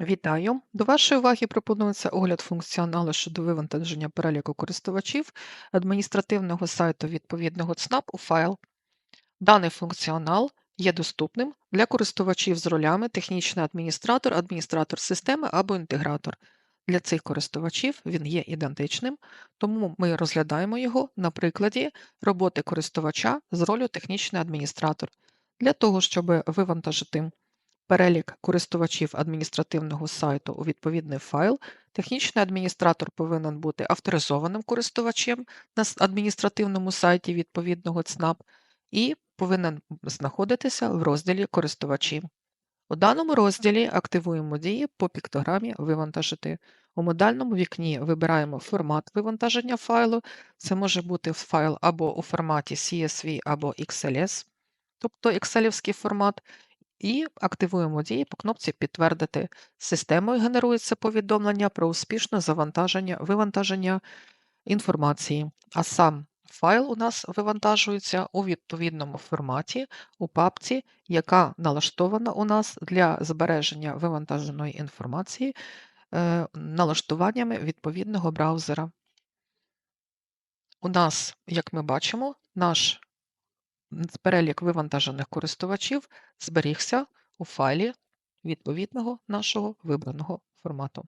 Вітаю! До вашої уваги пропонується огляд функціоналу щодо вивантаження переліку користувачів адміністративного сайту відповідного ЦНАП у файл. Даний функціонал є доступним для користувачів з ролями технічний адміністратор, адміністратор системи або інтегратор. Для цих користувачів він є ідентичним, тому ми розглядаємо його на прикладі роботи користувача з ролью технічний адміністратор. Для того, щоб вивантажити перелік користувачів адміністративного сайту у відповідний файл, технічний адміністратор повинен бути авторизованим користувачем на адміністративному сайті відповідного ЦНАП і повинен знаходитися в розділі користувачі. У даному розділі активуємо дії по піктограмі Вивантажити. У модальному вікні вибираємо формат вивантаження файлу. Це може бути файл або у форматі CSV або XLS, тобто Excel формат, і активуємо дії по кнопці Підтвердити. Системою генерується повідомлення про успішне завантаження вивантаження інформації, а сам файл у нас вивантажується у відповідному форматі у папці, яка налаштована у нас для збереження вивантаженої інформації е, налаштуваннями відповідного браузера. У нас, як ми бачимо, наш перелік вивантажених користувачів зберігся у файлі відповідного нашого вибраного формату.